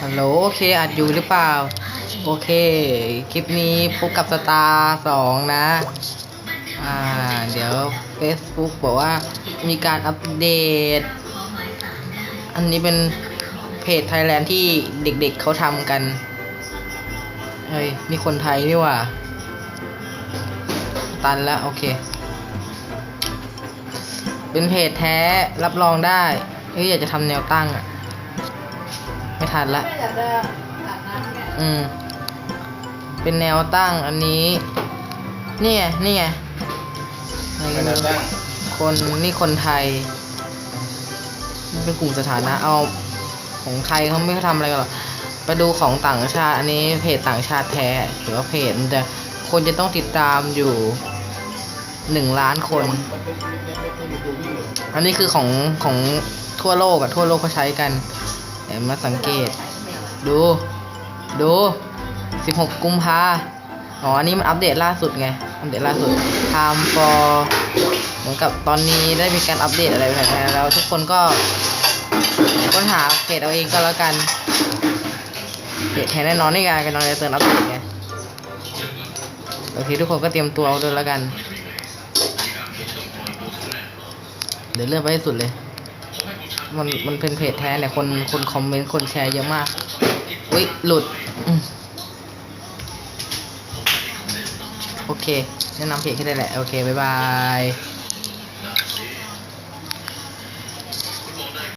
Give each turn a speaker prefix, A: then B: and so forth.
A: ฮัลโหลโอเคอัดอยู่หรือเปล่า โอเค คลิปนี้พบกับสตาร์สองนะ อ่า เดี๋ยว Facebook บอกว่ามีการอัปเดต อันนี้เป็นเพจไทยแลนด์ที่เด็กๆเขาทำกันเฮ้ยนี่คนไทยนี่ว่า ตันแล้วโอเค เป็นเพจแท้รับรองได้เฮ้ยอยากจะทำแนวตั้งอะ ไม่ทันละ
B: ไม่อยากจะอาบน้ำเนี่ย
A: อืม เป็นแนวตั้งอันนี้ นี่ไง นี่ไงอะไรกันเนี่ยคนนี่คนไทยมันเป็นกลุ่มสถานะ เอาของไทยเขาไม่ทำอะไรกันหรอกไปดูของต่างชาติ อันนี้เพจต่างชาติแท้หรือว่าเพจมันจะคนจะต้องติดตามอยู่หนึ่งล้านคน อันนี้คือของของทั่วโลกอะทั่วโลกเขาใช้กัน เดี๋ยวมาสังเกต ดู ดู 16 กุมภาอ๋ออันนี้มันอัปเดตล่าสุดไง อัปเดตล่าสุด time for เหมือนกับตอนนี้ได้มีการอัปเดตอะไรไปแล้วทุกคนก็ค้นหาเพจเอาเองก็แล้วกันเพจแท้แน่นอนนี่ไงกำลังจะเตือนอัปเดตไงโอเคทุกคนก็เตรียมตัวด้วยแล้วกัน เดี๋ยวเลื่อนไปให้สุดเลย มันมันเป็นเพจแท้เนี่ยคนคนคอมเมนต์คนแชร์เยอะมากอุ้ยหลุดอโอเคแนะนำเพจแค่ได้แหละ โอเค บ๊ายบาย